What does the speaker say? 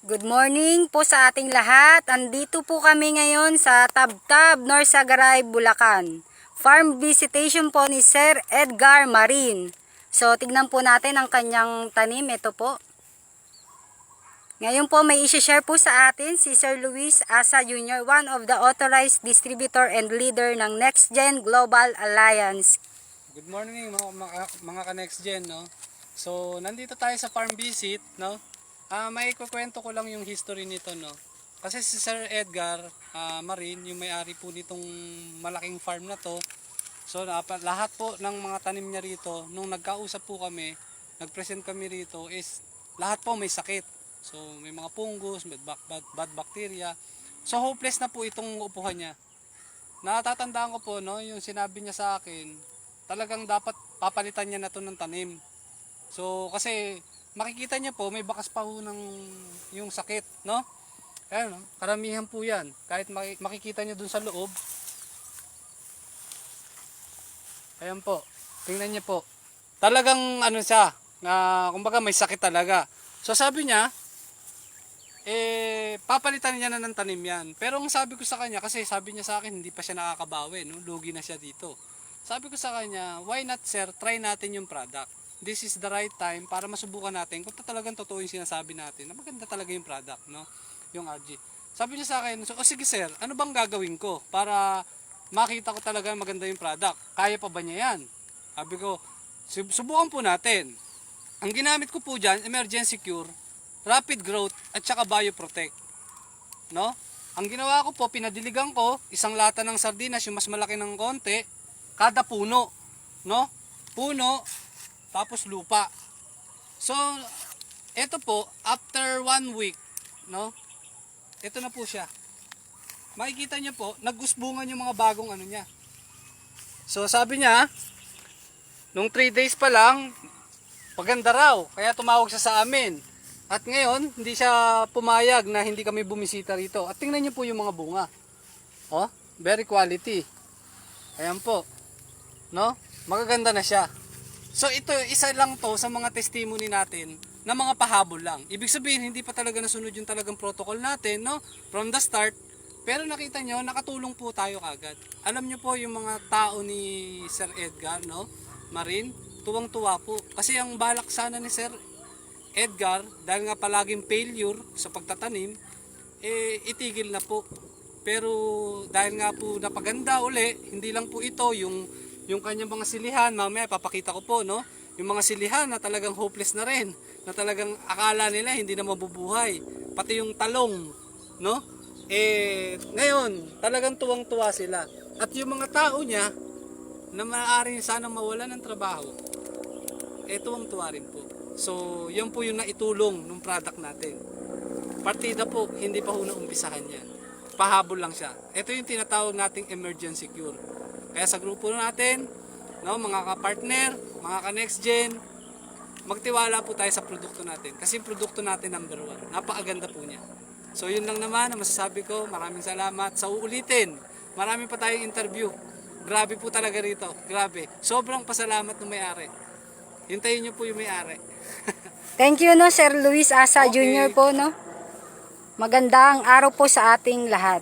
Good morning po sa ating lahat. Andito po kami ngayon sa Tabtab, Norsagaray, Bulacan. Farm visitation po ni Sir Edgar Marin. So, tignan po natin ang kanyang tanim. Ito po. Ngayon po may isi-share po sa atin si Sir Luis Asa Jr., one of the authorized distributor and leader ng Next Gen Global Alliance. Good morning mga, mga, mga ka-next gen, no? So, nandito tayo sa farm visit, no? Ah, may kukwento ko lang yung history nito, no? Kasi si Sir Edgar ah, Marin, yung may-ari po nitong malaking farm na to. So, lahat po ng mga tanim niya rito, nung nagkausap po kami, nag-present kami rito, is lahat po may sakit. So, may mga fungus, may bad, bad, bad bacteria. So, hopeless na po itong upuhan niya. Natatandaan ko po, no, yung sinabi niya sa akin, talagang dapat papalitan niya na to ng tanim. So, kasi makikita niya po, may bakas pa ho ng yung sakit, no? Ayan, no? karamihan po yan. Kahit maki- makikita niyo dun sa loob. Ayan po, tingnan niyo po. Talagang ano siya, na kumbaga may sakit talaga. So sabi niya, eh, papalitan niya na ng tanim yan. Pero ang sabi ko sa kanya, kasi sabi niya sa akin, hindi pa siya nakakabawi, no? lugi na siya dito. Sabi ko sa kanya, why not sir, try natin yung product. This is the right time para masubukan natin kung talagang totoo yung sinasabi natin na maganda talaga yung product, no? Yung RG. Sabi niya sa akin, so, oh, sige sir, ano bang gagawin ko para makita ko talaga maganda yung product? Kaya pa ba niya yan? Sabi ko, "Sub- subukan po natin. Ang ginamit ko po dyan, emergency cure, rapid growth, at saka bioprotect. No? Ang ginawa ko po, pinadiligan ko, isang lata ng sardinas, yung mas malaki ng konti, kada puno. No? Puno, tapos lupa. So, ito po, after one week, no? Ito na po siya. Makikita niyo po, nagusbungan yung mga bagong ano niya. So, sabi niya, nung 3 days pa lang, paganda raw. Kaya tumawag siya sa amin. At ngayon, hindi siya pumayag na hindi kami bumisita rito. At tingnan niyo po yung mga bunga. Oh, very quality. Ayan po. No? Magaganda na siya. So ito, isa lang to sa mga testimony natin na mga pahabol lang. Ibig sabihin, hindi pa talaga nasunod yung talagang protocol natin, no? From the start. Pero nakita nyo, nakatulong po tayo kagad. Alam nyo po yung mga tao ni Sir Edgar, no? Marin, tuwang-tuwa po. Kasi ang balak sana ni Sir Edgar, dahil nga palaging failure sa pagtatanim, eh itigil na po. Pero dahil nga po napaganda uli, hindi lang po ito yung yung kanyang mga silihan, mamaya papakita ko po, no? Yung mga silihan na talagang hopeless na rin, na talagang akala nila hindi na mabubuhay. Pati yung talong, no? Eh, ngayon, talagang tuwang-tuwa sila. At yung mga tao niya, na maaari sana mawala ng trabaho, eh tuwang-tuwa rin po. So, yun po yung naitulong ng product natin. Partida po, hindi pa ho naumpisahan yan. Pahabol lang siya. Ito yung tinatawag nating emergency cure. Kaya sa grupo natin, no, mga ka-partner, mga ka-next gen, magtiwala po tayo sa produkto natin. Kasi yung produkto natin number one. Napakaganda po niya. So yun lang naman ang masasabi ko. Maraming salamat. Sa uulitin, marami pa tayong interview. Grabe po talaga rito. Grabe. Sobrang pasalamat ng may-ari. Hintayin niyo po yung may-ari. Thank you no Sir Luis Asa Okay. Jr. po no. Magandang araw po sa ating lahat.